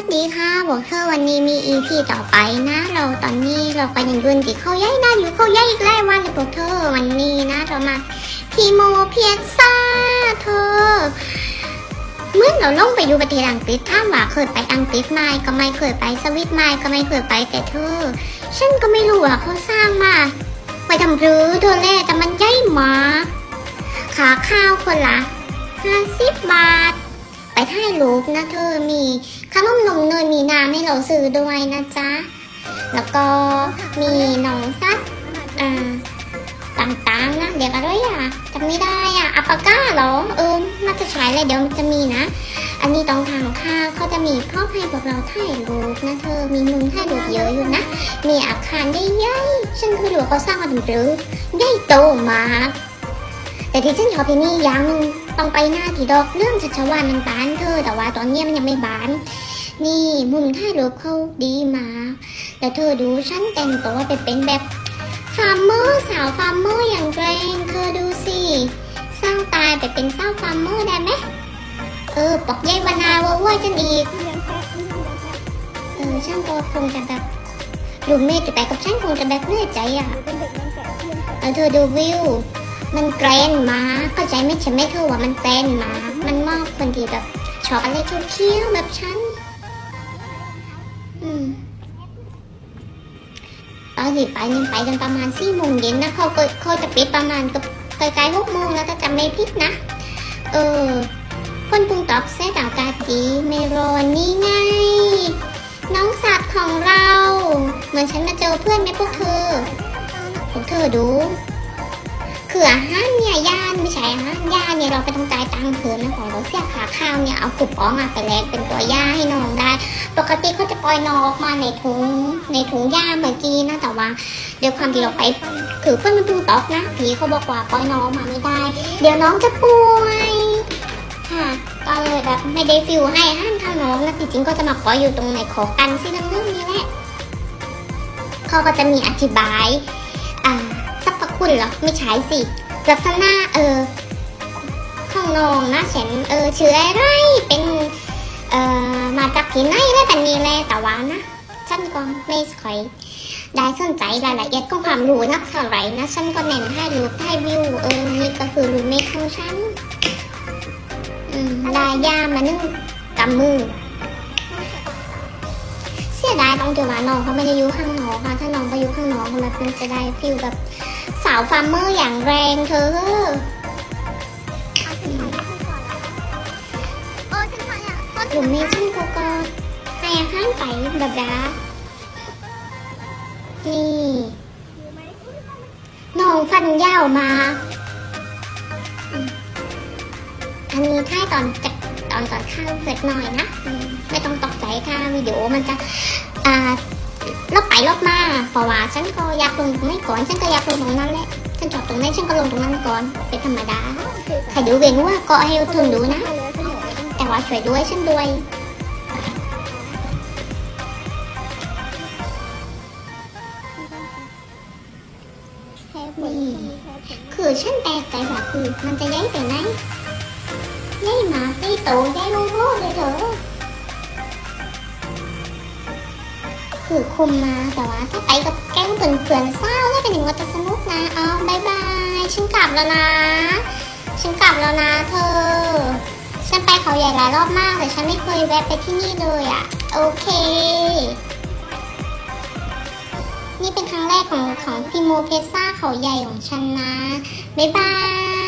วัสดีค่ะบอกเธอวันนี้มี EP ต่อไปนะ เราตอนนี้เราก็ยังยืนติดเขาย่ายนะอยู่เขาย่ายอีกแล้ววันเลยพวกเธอวันนี้นะเรามาพีโมเพียซ่าเธอเมื่อเราลงไปอยู่ประเทศอังกฤษถ้าว่าเคยไปอังกฤษไหมก็ไม่เคยไปสวิตไหมก็ไม่เคยไปแต่เธอ ฉันก็ไม่รู้ว่าเขาสร้างมาไปทำรือเธอแล่แต่มันใหญ่มากขาข้าวคนละห้าสิบบาท ไปถ่ายรูปนะเธอมี ขนมนมเนยมีน้ำให้เราซื้อด้วยนะจ๊ะ แล้วก็มีหนองซัดอ่าต่างๆนะเดี๋ยวอะไรอะจำไม่ได้อะอัปปาก้าเหรอเออน่าจะใช้เลยเดี๋ยวมันจะมีนะ อันนี้ตรงทางข้าวเขาจะมีพ่อให้พวกเราถ่ายรูปนะเธอมีมุมถ่ายรูปเยอะอยู่นะ มีอาคารใหญ่ๆฉันคือรู้ว่าเขาสร้างมาถึงหรือใหญ่โตมาก แต่ที่ฉันชอบที่นี่ย่างหนึงต้องไปหน้าที่ดอกเรื่องชัชวานมันบานเธอ แต่ว่าตอนนี้มันยังไม่บาน นี่มุมถ่ายรูปเขาดีมากแต่เธอดูฉันแต่งตัวไปเป็นแบบฟาร์มเมอร์สาวฟาร์มเมอร์อย่างแรงเธอดูสิสร้างตายไปเป็นสาวฟาร์มเมอร์ได้ไหมเออปอกใยวนาว่าว่าฉันอีกเออฉันก็คงจะแบบลูเมย์จะไปกับฉันคงจะแบบเหนื่อยใจอะเออเธอดูวิว มันแกรนมาเข้าใจไหมฉันไม่เธอว่ามันแกรนมามันมอบคนที่แบบชอบอะไรเคี้ยวๆแบบฉันอืมตอนที่ไปนี่ไปกันประมาณสี่โมงเย็นนะเขาก็เขาจะปิดประมาณกับใกล้ๆหกโมงแล้วถ้าจำไม่ผิดนะ เออ คนกรุงตอบเซตอากาศดีไม่ร้อนนี่ไง น้องสัตว์ของเรา เหมือนฉันมาเจอเพื่อนไหมพวกเธอ พวกเธอดู คืออาหารเนี่ยย่านไม่ใช่อาหารย่าเนี่ยเราไปต้องจ่ายตังค์เพิ่มนะของเราเสียขาข้าวเนี่ยเอากุบอ้อกมาไปแลกเป็นตัวย่าให้น้องได้ ปกติเขาจะปล่อยน้องออกมาในถุงในถุงย่าเมื่อกี้นะแต่ว่าเดี๋ยวความที่เราไปคือเพื่อนมันเพิ่งตอกนะผีเขาบอกว่าปล่อยน้องมาไม่ได้ เดี๋ยวน้องจะป่วยค่ะก็เลยแบบไม่ได้ฟิวให้อาห้ามทาน้องนะจริงๆก็จะมาปล่อยอยู่ตรงในขอกันซี่น้ำนึ่งนี่แหละเขาก็จะมีอธิบาย คุณเหรอไม่ใช่สิลักษณะเออข้องนองนะฉันเออชื่ออะไรเป็นเอ่อมาจากที่ไหนอะไรแบบนี้แหละแต่ว่านะฉันก็ไม่ค่อยได้สนใจรายละเอียดของความรู้นักเท่าไหร่นะฉันก็เน้นให้รูปให้วิวเออนี่ก็คือรูเมคของฉันอืมได้ยามานึ่งกำมือ เสียดายตรงที่ว่าน้องเขาไม่ได้อยู่ข้างนอกค่ะถ้าน้องไปอยู่ข้างนอกแบบมันจะได้ฟิลแบบาวฟาร์มเมอร์อย่างแรงเธอหลุมนี้ฉันก็ก็ให้อาหารไปแบบดานี่น้องฟันยาวมาอืมอันนี้ถ้าตอนจะตอนตอนข้าวเสร็จหน่อยนะอืมไม่ต้องตกใจค่ะวิดีโอมันจะอ่า ลบไปลบมาเพราะว่าฉันก็อยากลงตรงนี้ก่อนฉันก็อยากลงตรงนั้นแหละฉันจอดตรงไหนฉันก็ลงตรงนั้นก่อนเป็นธรรมดาใครดูเว้ว่าก็ให้ทุนดูนะ แต่ว่าช่วยด้วยฉันด้วยนี่คือฉันแปลกใจว่าคือมันจะย้ายไปไหนย้ายมาตีโตย้ายโล คือคุมมาแต่ว่าถ้าไปกับแก๊งเพื่อนๆเศร้าแล้วเป็นอย่างว่าจะสนุกนะอ๋อบายบายฉันกลับแล้วนะ ฉันกลับแล้วนะเธอ ฉันไปเขาใหญ่หลายรอบมากแต่ฉันไม่เคยแวะไปที่นี่เลยอะ โอเค นี่เป็นครั้งแรกของของพิโมเพซ่าเขาใหญ่ของฉันนะบายบาย